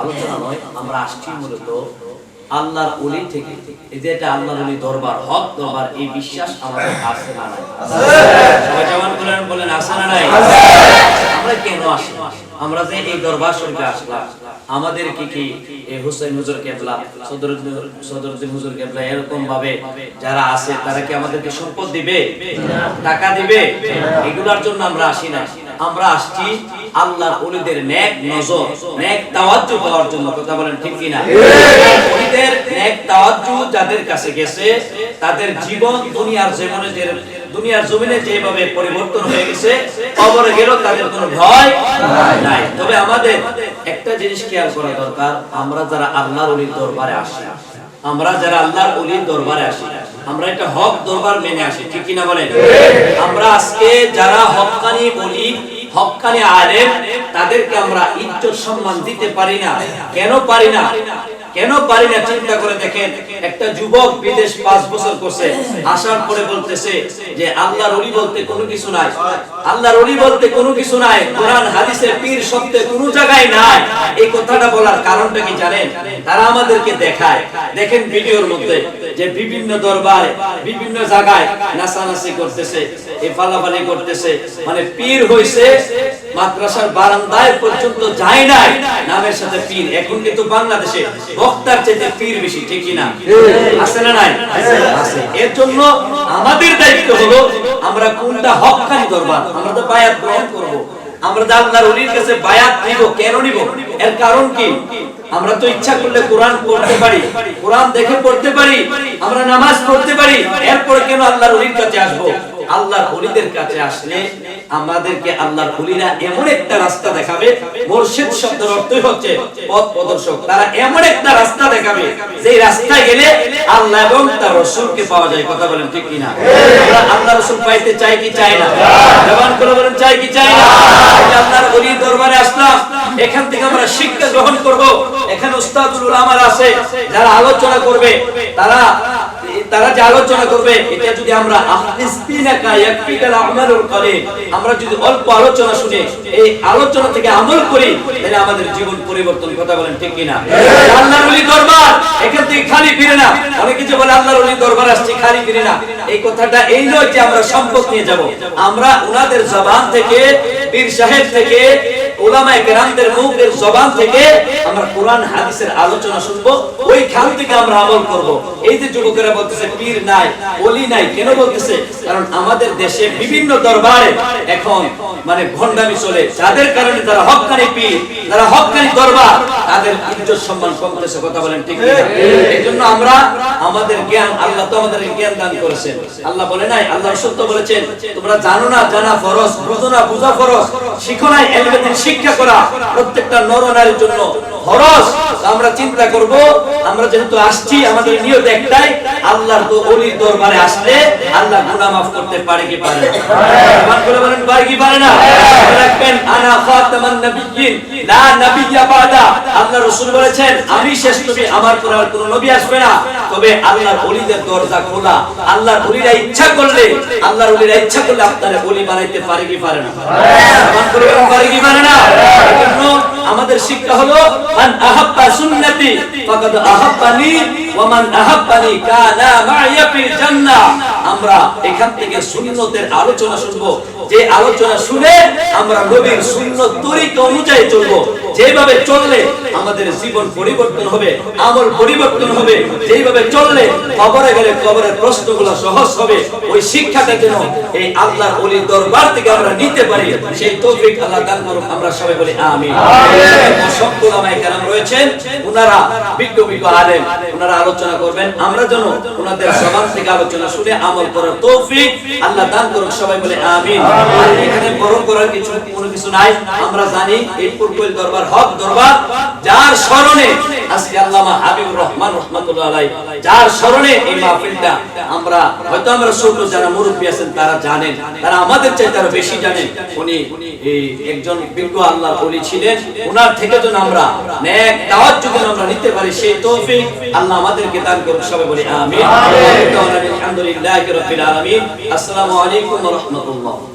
আলোচনা নয় আমরা আসছি মূলত আল্লাহর থেকে। আল্লাহর দরবার, হক দরবার, এই বিশ্বাস আমাদের আছে না নাই? বলেন বলেন, আছে না নাই? আমরা কেন আসি? আমরা যে এই দরবার শরীফে আসলাম, আমাদের কি কি? হুসাইন হুজুর কেবলা, সদরুদ্দিন হুজুর কেবলা, এরকম ভাবে যারা আছে, তারা কি আমাদেরকে সম্পদ দিবে? টাকা দিবে? এগুলার জন্য আমরা আসি না আমরা আসছি আল্লাহর ওলিদের নেক নজর নেক তাওয়াজ্জু পাওয়ার জন্য কথা বলেন ঠিক কিনা? ওলিদের নেক তাওয়াজ্জু যাদের কাছে গেছে তাদের জীবন দুনিয়ার জীবনে যে দুনিয়ার জমিনে যেভাবে পরিবর্তন হয়ে গেছে কবরে গেল তাদের কোনো ভয় নাই। তবে আমাদের একটা জিনিস খেয়াল করা দরকার আমরা যারা আল্লাহর ওলির দরবারে আসি আমরা যারা আল্লাহর ওলির দরবারে আসি আমরা একটা হক দরবার মেনে আসি ঠিক কিনা বলেন? আমরা আজকে যারা হকানি বলি হকানি আলেম তাদেরকে আমরা ইজ্জত সম্মান দিতে পারি না। কেন পারি না? কেন পারি না চিন্তা করে দেখেন, একটা যুবক বিদেশ পাঁচ বছর করছে, আসার পরে বলতেছে যে আল্লাহর অলি বলতে কোনো কিছু নাই। আল্লাহর অলি বলতে কোনো কিছু নাই, কোরআন, হাদিসের পীর সত্যে কোনো জায়গায় নাই। এই কথাটা বলার কারণটা কি জানেন? তারা আমাদেরকে দেখায়। দেখেন ভিডিওর মধ্যে যে বিভিন্ন দরবারে, বিভিন্ন জায়গায় নাচানাচি করতেছে এই ফালাফালি করতেছে। মানে পীর হইছে, মাদ্রাসার বারান্দায় পর্যন্ত যায় নাই, নামের সাথে পীর। এখন কিন্তু বাংলাদেশে বক্তার চাইতে পীর বেশি ঠিক না আছে না নাই? আছে। এর জন্য আমাদের দায়িত্ব হলো আমরা কোনটা হকখানি দরবার আমরা তো বায়াত গ্রহণ করব। আমরা তো আল্লাহর ওলির কাছে বায়াত নিব কেন নিব? এর কারণ কি? আমরা তো ইচ্ছা করলে কোরআন পড়তে পারি কোরআন দেখে পড়তে পারি আমরা নামাজ পড়তে পারি এরপর কেন আল্লাহর ওলির কাছে আসব? আল্লাহর ওলিদের কাছে আসলে আমাদেরকে আল্লাহর ওলিরা এমন একটা রাস্তা দেখাবে, মুর্শিদ শব্দের অর্থই হচ্ছে পথ প্রদর্শক। তারা এমন একটা রাস্তা দেখাবে যে রাস্তায় গেলে আল্লাহ এবং তার রাসূলকে পাওয়া যায়। কথা বলেন ঠিক কি না আমরা আল্লাহ রাসূল পাইতে চাই কি চাই না? জবান করে বলেন চাই কি চাই না? আল্লাহর ওলির দরবারে আসলাম, এখান থেকে আমরা শিক্ষা গ্রহণ করব। এখানে উস্তাদুল উলামারা আছে, যারা আলোচনা করবে, তারা তারা যে আলোচনা করবে, এটা যদি আমরা আমরা যদি অল্প আলোচনা শুনে এই আলোচনা থেকে আমল করি, তাহলে আমাদের জীবন পরিবর্তন, কথা বলেন ঠিক কিনা? আমরা সম্পদ নিয়ে যাব। আমরা ওনাদের জবান থেকে, পীর সাহেব থেকে ওলামায়ে কেরামদের মুখের জবান থেকে আমরা কোরআন হাদিসের আলোচনা শুনব ওই খান থেকে আমরা আমল করব। এই যে যুবকেরা বলতেছে পীর নাই ওলি নাই কেন বলতেছে? কারণ আমাদের দেশে বিভিন্ন দরবারে এখন মানে ভণ্ডামি চলে। যাদের কারণে তারা হক্কানি পীর তারা হক্কানি দরবার তাদের ইজ্জত সম্মান কমতেছে। কথা বলেন ঠিক এই জন্য আমরা আমাদের জ্ঞান আল্লাহ তো আমাদের জ্ঞান দান করেছেন। আল্লাহ বলে নাই আল্লাহ সত্য বলেছেন তোমরা জানো না জানা ফরজ বুঝো না বুঝা ফরজ শিখো না এলবেদিন শিক্ষা করা প্রত্যেকটা নর নারীর জন্য ফরজ আমরা চিন্তা করব, আমরা যেহেতু আসছি, আমাদের নিয়ত একটাই, আল্লাহর তো অলির দরবারে আসলে আল্লাহ গুনাহ মাফ করতে পারে কি পারে না। করে বলেন, পারে কি পারে না? রাখবেন, আনা খাতামান নাবিয়্যিন, লা নাবিয়্যা বাদা। আল্লাহ রাসূল বলেছেন, আমি শেষ নবী, আমার পরে আর কোনো নবী আসবে না। তবে আল্লাহর ওলিদের দরজা খোলা। আল্লাহর ওলিরা ইচ্ছা করলে, আল্লাহর ওলিরা ইচ্ছা করলে আপনারে ওলি বানাইতে পারে কি পারে না ইমান করে বলেন পারে কি পারে না এজন্য আমাদের শিক্ষা হলো মান আহাব্বা সুন্নতি ফাকাদ আহাব্বানি ওয়া মান আহাব্বানি কানা মাইয়া ফিল জান্নাহ। আমরা এখান থেকে সুন্নতের আলোচনা শুনব। যে আলোচনা শুনে আমরা নবীর সুন্নত তরিকা অনুযায়ী চলবো। যেভাবে চললে আমাদের জীবন পরিবর্তন হবে আমল পরিবর্তন হবে। যেভাবে চললে কবরে গেলে কবরের প্রশ্নগুলো সহজ হবে ওই শিক্ষাটা যেন এই আল্লাহর ওলির দরবার থেকে আমরা নিতে পারি সেই তৌফিক আল্লাহ দান করুন আমরা সবাই বলি আমিন। অসংখ্য ওলামায়ে কেরাম রয়েছেন ওনারা বিজ্ঞ বিজ্ঞ আলেম। ওনারা আলোচনা করবেন। আমরা যেন ওনাদের সবার থেকে আলোচনা শুনে আমল করার তৌফিক আল্লাহ দান করুক সবাই বলে আমিন। এখানে বরণ করার কিছু কোনো কিছু নাই, আমরা জানি এই পূর্বের দরবার, হক দরবার, যার স্মরণে আজকে আল্লামা হাবিবুর রহমান রহমাতুল্লাহ আলাই যার স্মরণে এই মাহফিলটা আমরা হয়তো আমরা যারা মুরব্বী আছেন তারা জানেন তারা আমাদের চাইতে আরও বেশি জানেন। উনি এই একজন বিজ্ঞ আল্লাহর ওলি ছিলেন। ওনার থেকে যেন আমরা নেক দাওয়াত যদি আমরা নিতে পারি সেই তৌফিক আল্লাহ আমাদেরকে দান করুন। সবাই বলি আমিন। আলহামদুলিল্লাহি রাব্বিল আলামিন। আসসালামু আলাইকুম ওয়া রাহমাতুল্লাহ।